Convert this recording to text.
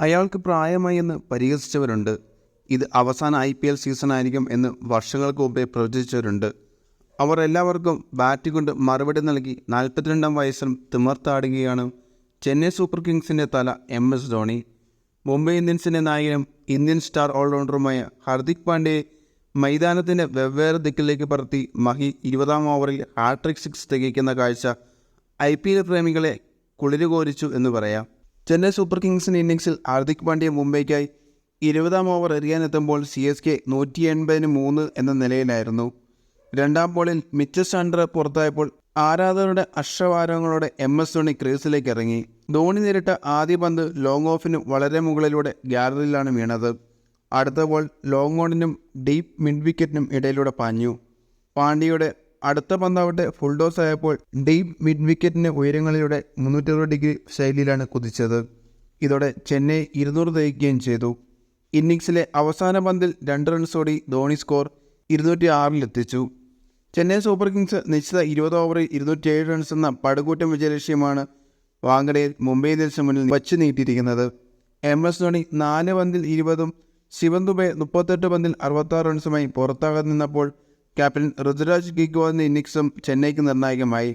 അയാൾക്ക് പ്രായമായി എന്ന് പരിഹസിച്ചവരുണ്ട്. ഇത് അവസാന ഐ പി എൽ സീസണായിരിക്കും എന്ന് വർഷങ്ങൾക്ക് മുമ്പേ പ്രവചിച്ചവരുണ്ട്. അവർ എല്ലാവർക്കും ബാറ്റ് കൊണ്ട് മറുപടി നൽകി നാൽപ്പത്തിരണ്ടാം വയസ്സിലും തിമർത്താടുകയാണ് ചെന്നൈ സൂപ്പർ കിങ്സിന്റെ തല എം എസ് ധോണി. മുംബൈ ഇന്ത്യൻസിന്റെ നായകനും ഇന്ത്യൻ സ്റ്റാർ ഓൾറൗണ്ടറുമായ ഹർദിക് പാണ്ഡ്യയെ മൈതാനത്തിന്റെ വെവ്വേറെ ദിക്കിലേക്ക് പറത്തി മഹി ഇരുപതാം ഓവറിൽ ഹാട്രിക് സിക്സ് തികയ്ക്കുന്ന കാഴ്ച ഐ പി എൽ പ്രേമികളെ കുളിരുകോരിച്ചു എന്ന് പറയാം. ചെന്നൈ സൂപ്പർ കിങ്സിന്റെ ഇന്നിങ്സിൽ ഹാർദിക് പാണ്ഡ്യ മുംബൈക്കായി ഇരുപതാം ഓവർ എറിയാനെത്തുമ്പോൾ സി എസ് കെ നൂറ്റി എൺപതിന് മൂന്ന് എന്ന നിലയിലായിരുന്നു. രണ്ടാം ബോളിൽ മിച്ച സാൻഡർ പുറത്തായപ്പോൾ ആരാധകരുടെ അക്ഷവാരങ്ങളോടെ എം എസ് ധോണി ക്രീസിലേക്ക് ഇറങ്ങി. ധോണി നേരിട്ട ആദ്യ പന്ത് ലോങ് ഓഫിന് വളരെ മുകളിലൂടെ ഗ്യാലറിയിലാണ് വീണത്. അടുത്ത ബോൾ ലോങ് ഓണിനും ഡീപ്പ് മിഡ് വിക്കറ്റിനും ഇടയിലൂടെ പാഞ്ഞു. പാണ്ഡ്യയുടെ അടുത്ത പന്താവട്ടെ ഫുൾ ഡോസ് ആയപ്പോൾ ഡീപ് മിഡ് വിക്കറ്റിന് ഉയരങ്ങളിലൂടെ മുന്നൂറ്ററുപത് ഡിഗ്രി ശൈലിയിലാണ് കുതിച്ചത്. ഇതോടെ ചെന്നൈ ഇരുന്നൂറ് തയ്ക്കുകയും ചെയ്തു. ഇന്നിങ്സിലെ അവസാന പന്തിൽ രണ്ട് റൺസോടി ധോണി സ്കോർ ഇരുന്നൂറ്റി ആറിലെത്തിച്ചു ചെന്നൈ സൂപ്പർ കിങ്സ് നിശ്ചിത ഇരുപത് ഓവറിൽ ഇരുന്നൂറ്റിയേഴ് റൺസ് എന്ന പടുകൂറ്റം വിജയലക്ഷ്യമാണ് വാങ്കഡയിൽ മുംബൈ ഇന്ത്യൻസിന് മുന്നിൽ വച്ച് നീട്ടിയിരിക്കുന്നത്. എം എസ് ധോണി നാല് പന്തിൽ ഇരുപതും ശിവൻ ദുബെ മുപ്പത്തെട്ട് പന്തിൽ അറുപത്താറ് റൺസുമായി പുറത്താകാതെ നിന്നപ്പോൾ ക്യാപ്റ്റൻ ഋതുരാജ് ഗിഗ്വാദിന്റെ ഇന്നിങ്സും ചെന്നൈക്ക് നിർണായകമായി.